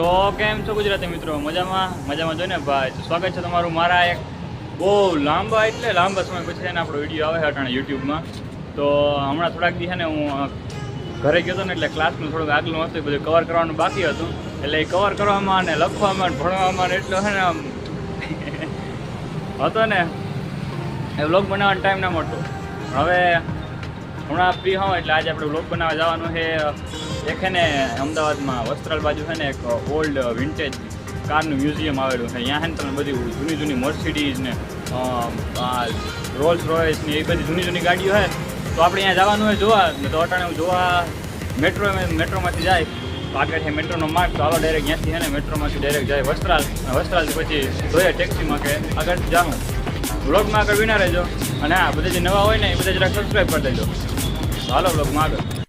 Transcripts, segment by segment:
કેમ છો ગુજરાતી મિત્રો? મજામાં? મજામાં જો ને? ભાઈ, તો સ્વાગત છે તમારું મારા એક બહુ લાંબા એટલે લાંબા સમય પછી છે આપણો વીડિયો આવે અટાણે યુટ્યુબમાં. તો હમણાં થોડાક દી ને હું ઘરે ગયો હતો ને એટલે ક્લાસનું થોડુંક આગલું હતું બધું કવર કરવાનું બાકી હતું. એટલે એ કવર કરવામાં ને લખવામાં ભણવામાં એટલો છે ને આમ હતો ને. એ વ્લોગ બનાવવાનો ટાઈમ ના મળતો. હવે હમણાં ફ્રી હોઉં એટલે આજે આપણે વ્લોગ બનાવવા જવાનું છે. એક છે ને અમદાવાદમાં વસ્ત્રાલ બાજુ છે ને એક ઓલ્ડ વિન્ટેજ કારનું મ્યુઝિયમ આવેલું છે. ત્યાં છે ને તમે બધી જૂની જૂની મર્સિડીઝ ને રોલ્સ રોયસ ને એ બધી જૂની જૂની ગાડીઓ છે. તો આપણે અહીંયા જવાનું હોય જોવા, ને તો અટાણે જોવા મેટ્રો, મેટ્રોમાંથી જાય. તો આગળ છે મેટ્રોનો માર્ગ, તો આવો ડાયરેક્ટ ત્યાંથી છે ને મેટ્રોમાંથી ડાયરેક્ટ જાય વસ્ત્રાલ. વસ્ત્રાલ પછી જોઈએ ટેક્સીમાં કે આગળ જાઉં. વ્લોગમાં આગળ વિના રહેજો. અને હા, બધા જે નવા હોય ને એ બધા જરાક સબસ્ક્રાઈબ કરી દેજો. હાલો વ્લોગમાં આગળ.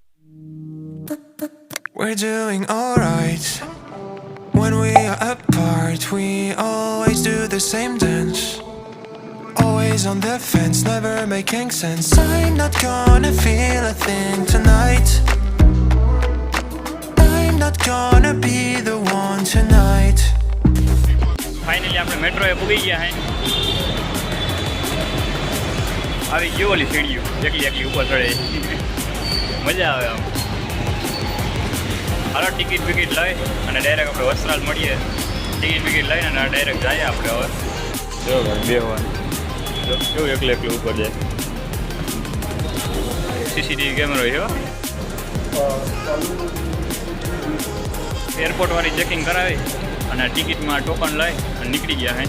We're doing alright. When we are apart, we always do the same dance. Always on the fence, never making sense. I'm not gonna feel a thing tonight. I'm not gonna be the one tonight. Finally આપણે મેટ્રોએ પૂગી ગયા હે આવી ગયું ઓલી સીડીઓ એકલી એકલી ઉપર ચડે મજા આવે આમ હાલો ટિકિટ વિકિટ લઈ અને ડાયરેક્ટ આપણે વસ્ત્રાલ મળીએ. ટિકિટ વિકિટ લઈને અને ડાયરેક્ટ જઈએ આપણે હવે. જો બે વાર. કેવું એકલું એકલું ઉપર જાય? સીસીટીવી કેમેરો છે હો. એરપોર્ટ વાળી ચેકિંગ કરાવી અને ટિકિટમાં ટોકન લઈ અને નીકળી ગયા હે.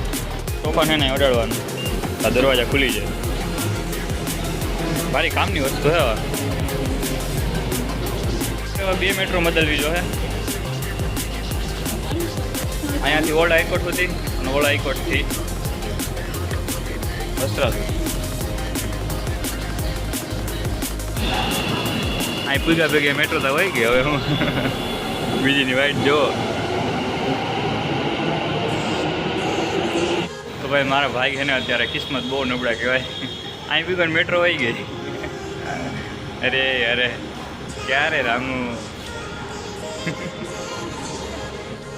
ટોકન એને અડાડવાનું. આ દરવાજા ખુલી જાય. મારી કામની વસ્તુ હે હવે. હવે બે મેટ્રો બદલવી જો હે અહીંયાથી ઓલ્ડ હાઈકોર્ટ સુધી અને ઓલ્ડ હાઈકોર્ટથી વસ્ત્રાલ અહીં પૂગા ભેગી મેટ્રો તો હોય ગઈ હવે હું બીજીની વાઈટ જો તો ભાઈ મારા ભાઈ છે ને અત્યારે કિસ્મત બહુ નબળા કહેવાય અહીં બી પણ મેટ્રો હોય ગઈ અરે અરે ક્યારે રામનું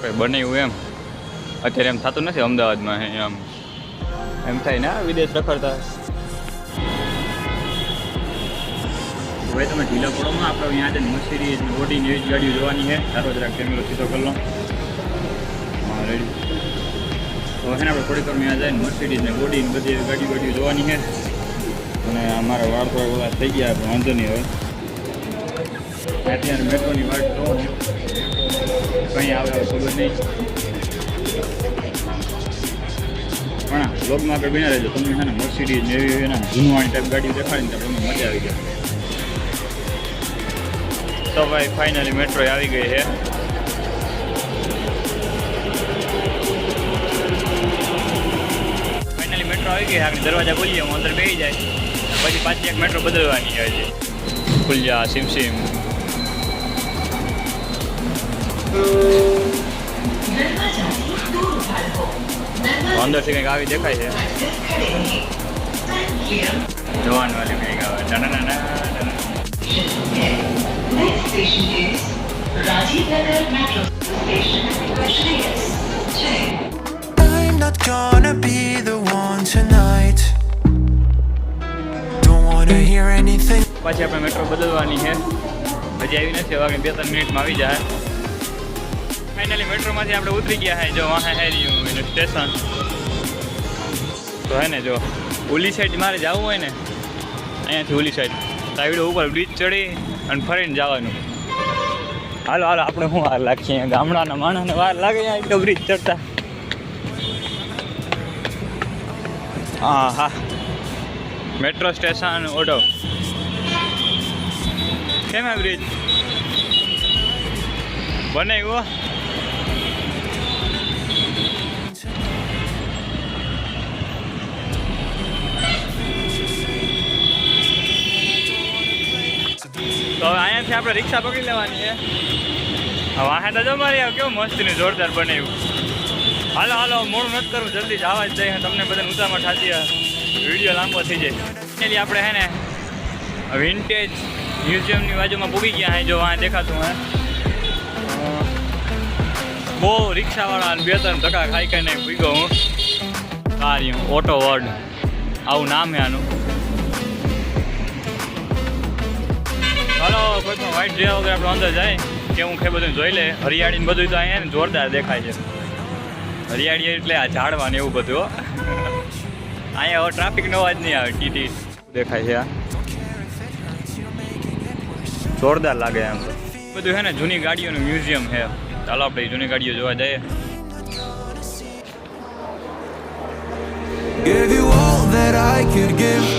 કંઈ બનાવ્યું એમ? અત્યારે એમ થતું નથી અમદાવાદમાં હે એમ એમ થાય ને વિદેશ રખડતા. હવે તમે ઢીલા પડોમાં આપણે અહીંયા આજે મર્સિડીઝ ઓડી એવી જ ગાડીઓ જોવાની છે. ચાલો જરાક કેમેરો સીધો કરી લો. હા રેડી તો છે ને આપણે થોડીક વાર અહીંયા જઈને મર્સિડીઝ ને ઓડી ને બધી ગાડી ગાડીઓ ગાડીઓ જોવાની છે. અને અમારા વાળ થોડા બધા થઈ ગયા પણ વાંધો નહીં હવે. અત્યારે મેટ્રોની વાત તો કંઈ આવે ખબર નહીં. પણ બ્લોગમાં આગળ બિના રહેજો. તમને છે ને મર્સિડીઝ એવી એના જૂનવાણી ટાઈપ ગાડી દેખાડીને તો તમને મજા આવી જાય. તો ભાઈ ફાઇનલી મેટ્રો આવી ગઈ છે. ફાઇનલી મેટ્રો આવી ગઈ આગળ દરવાજા ખુલીએ હું અંદર બેસી જાય. પછી પાછી એક મેટ્રો બદલવાની હોય છે. ખુલ્યા સિમ. અંદરથી કંઈક આવી દેખાય છે જવાન વાળી કંઈક આવે ના ના ના Next station is Rajiv Nagar Metro Station, Shreyas, Jai. I'm not gonna be the one tonight. Don't wanna hear anything. પાછી આપણે મેટ્રો બદલવાની છે હજી આવી નથી વાગે બે ત્રણ મિનિટમાં આવી જાય ફાઇનલી મેટ્રોમાંથી આપણે ઉતરી ગયા છે જો વાહે હેર્યું એનું સ્ટેશન તો હે ને જો, ઓલી સાઈડ મારે જવું હોય ને, અહીંયાથી ઓલી સાઈડ સાઈડ ઉપર બ્રિજ ચડી અને ફરીને જવાનું. હાલો હાલો, આપણે શું વાર લાગીએ ગામડાના માણસને વાર લાગે એટલો બ્રિજ ચડતા. હા હા. Metro station auto. કેમ બ્રિજ બનાવ્યો તો હવે અહીંયાથી આપણે રિક્ષા પકડી લેવાની છે. હવે વાહે તો જો મારી કેવું મસ્તીનું જોરદાર બનાવ્યું. હાલો હાલો મોડું નથી કરવું જલ્દી જ આવા જ જાય તમને બધાને ઉતામાં થાતી વીડિયો લાંબો થઈ જાય. એટલે આપણે હે ને વિન્ટેજ મ્યુઝિયમની બાજુમાં પૂગી ગયા જો આ દેખાતું હે. બહુ રિક્ષાવાળા બે ત્રણ ધક્કા ખાઈ ખાઈને ભીગો હું. સારી ઓટો વર્ડ આવું નામ હે આનું. ચાલો કોઈ પણ જે વગર આપણે અંદર જાય કેવું ખે બધું જોઈ લે. હરિયાળી ને બધું તો અહીંયા જોરદાર દેખાય છે. હરિયાળી એટલે આ ઝાડવા ને એવું બધું અહીંયા હવે ટ્રાફિકનો અવાજ નહીં આવે ટીટી. દેખાય છે આ. જોરદાર લાગે એમ. બધું છે ને જૂની ગાડીઓનું મ્યુઝિયમ છે. ચાલો આપણે જૂની ગાડીઓ જોવા જઈએ. Gave you all that I could give,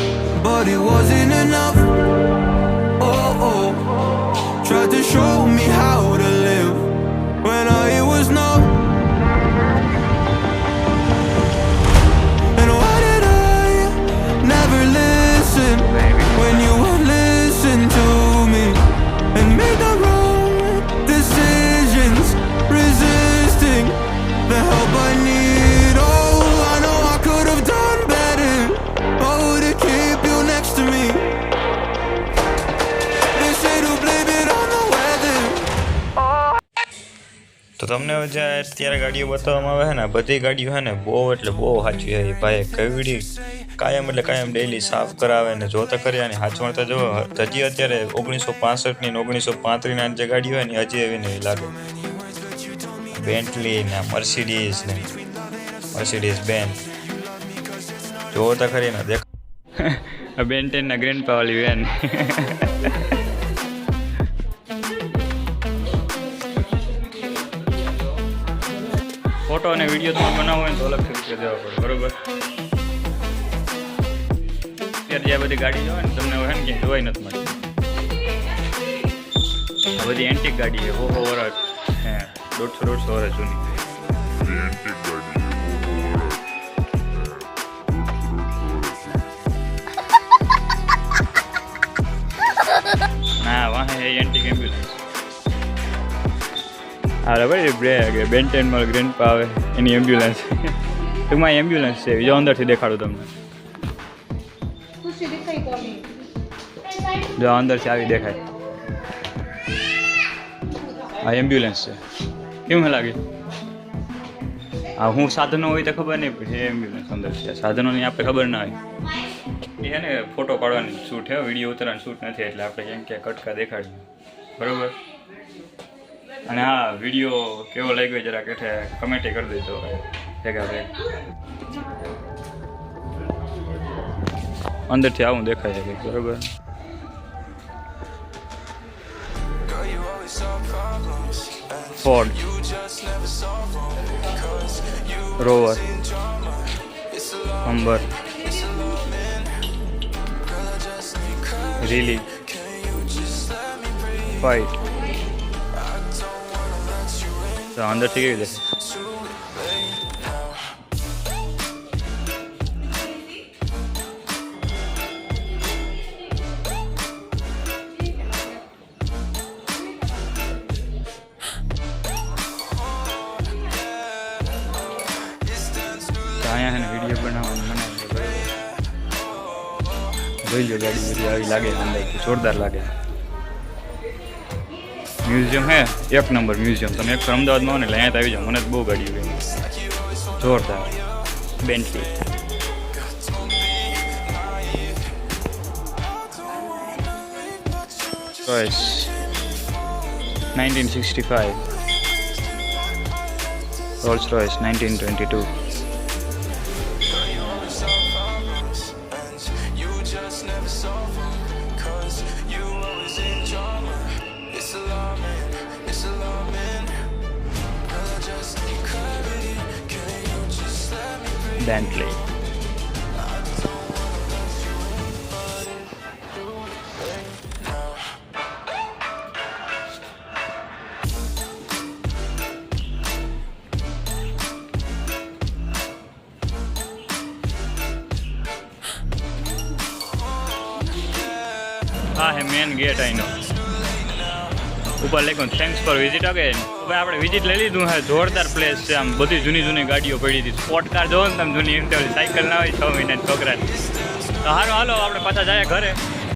but it wasn't enough. Oh, oh. Tried to show me how to live when I તો તમને જે અત્યારે ગાડીઓ બતાવવામાં આવે છે ને બધી ગાડીઓ છે ને બહુ એટલે બહુ સાચી છે. ભાઈ કેવડી કાયમ એટલે કાયમ ડેલી સાફ કરાવે ને જોતા કર્યા ને હાચવણ તો જો, હજી અત્યારે ઓગણીસો પાસઠની ને ઓગણીસો પાંત્રીસના જે ગાડીઓ હોય ને હજી એવી નહીં લાગે. બેન્ટલી ને મર્સિડીઝ ને મર્સિડીઝ બેન જોતા ખરી ને, દેખ બેન્ટેનના ગ્રેન્ડ પાવાલી વેન ફોટો અને વીડિયો તમે બનાવો હોય તો અલગથી રૂપિયા દેવા પડે, બરોબર? અત્યારે જે બધી ગાડી હોય ને, તમને હોય ને ક્યાંય જોવાય નથી મળતી. બધી એન્ટિક ગાડી છે, હો હો વર્ષ હે, દોઢસો દોઢસો વરસ જૂની. ના, વાહે એન્ટિક એમ્બ્યુલન્સ હા ભાઈ બ્રેક બેન્ટેનમાં ગ્રેન્ડ પા આવે એની એમ્બ્યુલન્સ ટૂંકમાં એમ્બ્યુલન્સ છે બીજો અંદરથી દેખાડું તમને. જો અંદરથી આવી દેખાય. આ એમ્બ્યુલન્સ છે. કેવું લાગે? હા હું સાધનો હોય તો ખબર નહીં એ એમ્બ્યુલન્સ અંદર છે. સાધનોની આપણે ખબર ના હોય. એ છે ને ફોટો પાડવાની શૂટ છે વીડિયો ઉતરવાની શૂટ નથી એટલે આપણે કેમ કે કટકા દેખાડીએ. બરોબર? અને હા વીડિયો કેવો લાગ્યો જરા કેઠે કમેન્ટ કરી દેજો ભેગા ભેગ અંદરથી આવું દેખાય છે કંઈક બરોબર ફોર્ડ રોવર અંબર it's a you in તો અંદરથી કેવી દેખાય too late now. તો અહીંયા છે ને વીડિયો બનાવવાનું મને જોઈ લો ગાડી બધી આવી લાગે અંદરથી જોરદાર લાગે મ્યુઝિયમ હે? એક નંબર મ્યુઝિયમ. તમે એક અમદાવાદમાં આવો ને, એટલે અહીંયા આવી જાઓ. મને બહુ ગાડી ગઈ જોરદાર. Bentley choice nineteen sixty five Rolls Royce nineteen twenty two let me breathe? Bentley હા હે મેન ગેટ અહીંનો ઉપર લખ્યું થેન્ક્સ ફોર વિઝિટ અગેન ભાઈ આપણે વિઝિટ લઈ લીધું, હે, જોરદાર પ્લેસ છે, આમ બધી જૂની જૂની ગાડીઓ પડી હતી. સ્પોર્ટ કાર જોવો ને તમે, જૂની સાયકલ ના હોય, છ મહિના છોકરા તો હારો હાલો, આપણે પાછા જાય ઘરે.